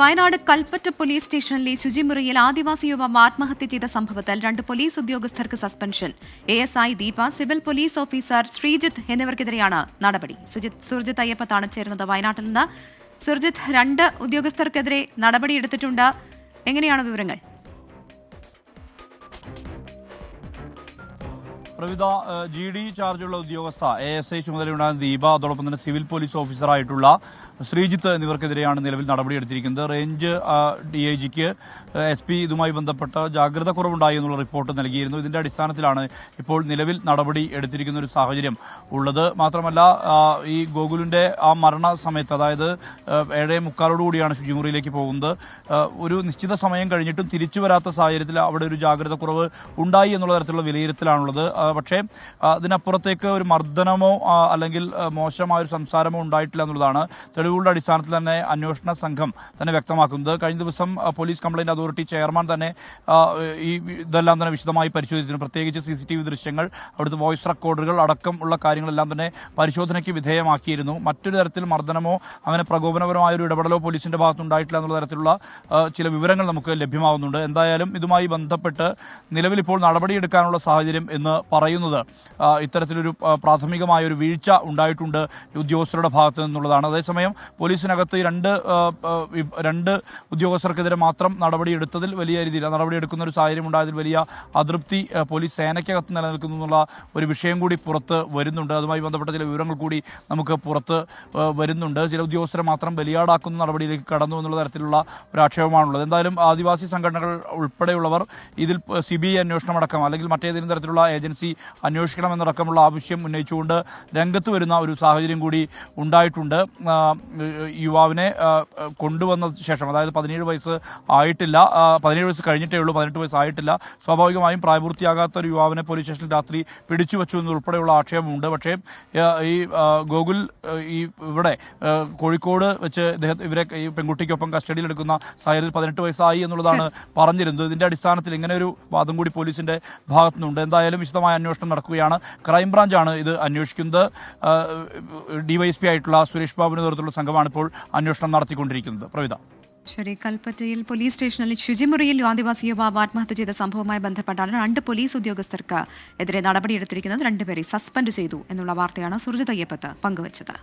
Wayanad Kalpetta police സ്റ്റേഷനിലെ ശുചിമുറിയിൽ ആദിവാസി യുവാവ് ആത്മഹത്യ ചെയ്ത സംഭവത്തിൽ രണ്ട് പോലീസ് ഉദ്യോഗസ്ഥർക്ക് suspension. A S I Deepa civil police officer Sreejith എന്നിവർക്കെതിരെയാണ് നടപടി. സുജിത് സുർജിത്ത് അയ്യപ്പത്താണ് ചേരുന്നത് വയനാട്ടിൽ നിന്ന്. സുർജിത്ത് രണ്ട് ഉദ്യോഗസ്ഥർക്കെതിരെ നടപടിയെടുത്തിട്ടുണ്ട് എങ്ങനെയാണ് വിവരങ്ങൾ? പ്രവിധ ജി ഡി ചാർജുള്ള ഉദ്യോഗസ്ഥ എ എസ് ഐ ചുമതലയുണ്ടായിരുന്ന ദീപ അതോടൊപ്പം തന്നെ സിവിൽ പോലീസ് ഓഫീസറായിട്ടുള്ള ശ്രീജിത്ത് എന്നിവർക്കെതിരെയാണ് നിലവിൽ നടപടിയെടുത്തിരിക്കുന്നത്. റേഞ്ച് ഡി ഐ ജിക്ക് എസ് പി ഇതുമായി ബന്ധപ്പെട്ട ജാഗ്രത കുറവുണ്ടായി എന്നുള്ള റിപ്പോർട്ട് നൽകിയിരുന്നു. ഇതിന്റെ അടിസ്ഥാനത്തിലാണ് ഇപ്പോൾ നിലവിൽ നടപടി എടുത്തിരിക്കുന്ന ഒരു സാഹചര്യം ഉള്ളത്. മാത്രമല്ല ഈ ഗോകുലിന്റെ ആ മരണ സമയത്ത് അതായത് ഏഴേ മുക്കാലോടുകൂടിയാണ് ശുചിമുറിയിലേക്ക് പോകുന്നത്. ഒരു നിശ്ചിത സമയം കഴിഞ്ഞിട്ടും തിരിച്ചു വരാത്ത സാഹചര്യത്തിൽ അവിടെ ഒരു ജാഗ്രത കുറവ് ഉണ്ടായി എന്നുള്ള തരത്തിലുള്ള വിലയിരുത്തലാണുള്ളത്. പക്ഷേ അതിനപ്പുറത്തേക്ക് ഒരു മർദ്ദനമോ അല്ലെങ്കിൽ മോശമായ ഒരു സംസാരമോ ഉണ്ടായിട്ടില്ല എന്നുള്ളതാണ് തെളിവുകളുടെ അടിസ്ഥാനത്തിൽ തന്നെ അന്വേഷണ സംഘം തന്നെ വ്യക്തമാക്കുന്നത്. കഴിഞ്ഞ ദിവസം പോലീസ് കംപ്ലൈന്റ് അതോറിറ്റി ചെയർമാൻ തന്നെ ഈ ഇതെല്ലാം തന്നെ വിശദമായി പരിശോധിച്ചിരുന്നു. പ്രത്യേകിച്ച് സി സി ടി വി ദൃശ്യങ്ങൾ അവിടുത്തെ വോയിസ് റെക്കോർഡുകൾ അടക്കം ഉള്ള കാര്യങ്ങളെല്ലാം തന്നെ പരിശോധനയ്ക്ക് വിധേയമാക്കിയിരുന്നു. മറ്റൊരു തരത്തിൽ മർദ്ദനമോ അങ്ങനെ പ്രകോപനപരമായ ഒരു ഇടപെടലോ പോലീസിന്റെ ഭാഗത്തുണ്ടായിട്ടില്ല എന്നുള്ള തരത്തിലുള്ള ചില വിവരങ്ങൾ നമുക്ക് ലഭ്യമാകുന്നുണ്ട് എന്തായാലും ഇതുമായി ബന്ധപ്പെട്ട് നിലവിൽ ഇപ്പോൾ നടപടിയെടുക്കാനുള്ള സാഹചര്യം എന്ന് പറയുന്നത് ഇത്തരത്തിലൊരു പ്രാഥമികമായ ഒരു വീഴ്ച ഉണ്ടായിട്ടുണ്ട് ഉദ്യോഗസ്ഥരുടെ ഭാഗത്ത് നിന്നുള്ളതാണ്. അതേസമയം പോലീസിനകത്ത് രണ്ട് രണ്ട് ഉദ്യോഗസ്ഥർക്കെതിരെ മാത്രം നടപടിയെടുത്തതിൽ വലിയ രീതിയിൽ നടപടിയെടുക്കുന്ന ഒരു സാഹചര്യം ഉണ്ടായതിൽ വലിയ അതൃപ്തി പോലീസ് സേനയ്ക്കകത്ത് നിലനിൽക്കുന്നു എന്നുള്ള ഒരു വിഷയം കൂടി പുറത്ത് വരുന്നുണ്ട്. അതുമായി ബന്ധപ്പെട്ട ചില വിവരങ്ങൾ കൂടി നമുക്ക് പുറത്ത് വരുന്നുണ്ട്. ചില ഉദ്യോഗസ്ഥരെ മാത്രം ബലിയാടാക്കുന്ന നടപടിയിലേക്ക് കടന്നു എന്നുള്ള തരത്തിലുള്ള ഒരു ആക്ഷേപമാണുള്ളത്. എന്തായാലും ആദിവാസി സംഘടനകൾ ഉൾപ്പെടെയുള്ളവർ ഇതിൽ സി ബി ഐ അന്വേഷണം അടക്കം അല്ലെങ്കിൽ മറ്റേതെങ്കിലും തരത്തിലുള്ള ഏജൻസി അന്വേഷിക്കണമെന്നടക്കമുള്ള ആവശ്യം ഉന്നയിച്ചുകൊണ്ട് രംഗത്ത് വരുന്ന ഒരു സാഹചര്യം കൂടി ഉണ്ടായിട്ടുണ്ട്. യുവാവിനെ കൊണ്ടുവന്ന ശേഷം അതായത് പതിനേഴ് വയസ്സ് ആയിട്ടില്ല പതിനേഴ് വയസ്സ് കഴിഞ്ഞിട്ടേ ഉള്ളൂ പതിനെട്ട് വയസ്സ് ആയിട്ടില്ല. സ്വാഭാവികമായും പ്രായപൂർത്തിയാകാത്ത ഒരു യുവാവിനെ പോലീസ് സ്റ്റേഷനിൽ രാത്രി പിടിച്ചു വെച്ചു എന്നുൾപ്പെടെയുള്ള ആക്ഷേപമുണ്ട്. പക്ഷേ ഈ ഗോകുൽ ഈ ഇവിടെ കോഴിക്കോട് വെച്ച് ഇദ്ദേഹം ഇവരെ ഈ പെൺകുട്ടിക്കൊപ്പം കസ്റ്റഡിയിലെടുക്കുന്ന സാഹചര്യത്തിൽ പതിനെട്ട് വയസ്സായി എന്നുള്ളതാണ് പറഞ്ഞിരുന്നത്. ഇതിന്റെ അടിസ്ഥാനത്തിൽ ഇങ്ങനെ ഒരു വാദം കൂടി പോലീസിന്റെ ഭാഗത്തുനിന്നുണ്ട്. എന്തായാലും വിശദമായ അന്വേഷണം നടക്കുകയാണ്. ക്രൈംബ്രാഞ്ചാണ് ഇത് അന്വേഷിക്കുന്നത്. ഡിവൈഎസ്പി ആയിട്ടുള്ള സുരേഷ് ബാബുവിന്റെ നേതൃത്വത്തിലുള്ള സംഘമാണ് ഇപ്പോൾ അന്വേഷണം നടത്തിക്കൊണ്ടിരിക്കുന്നത്. പ്രവിത. ശരി കൽപ്പറ്റയിൽ പോലീസ് സ്റ്റേഷനിൽ ശുചിമുറിയിൽ ആദിവാസി യുവാവ് ആത്മഹത്യ ചെയ്ത സംഭവവുമായി ബന്ധപ്പെട്ടാണ് രണ്ട് പോലീസ് ഉദ്യോഗസ്ഥർക്ക് എതിരെ നടപടിയെടുത്തിരിക്കുന്നത്. രണ്ടുപേരെ സസ്പെൻഡ് ചെയ്തു എന്നുള്ള വാർത്തയാണ് സുർജിത് അയ്യപ്പത്ത് പങ്കുവച്ചത്.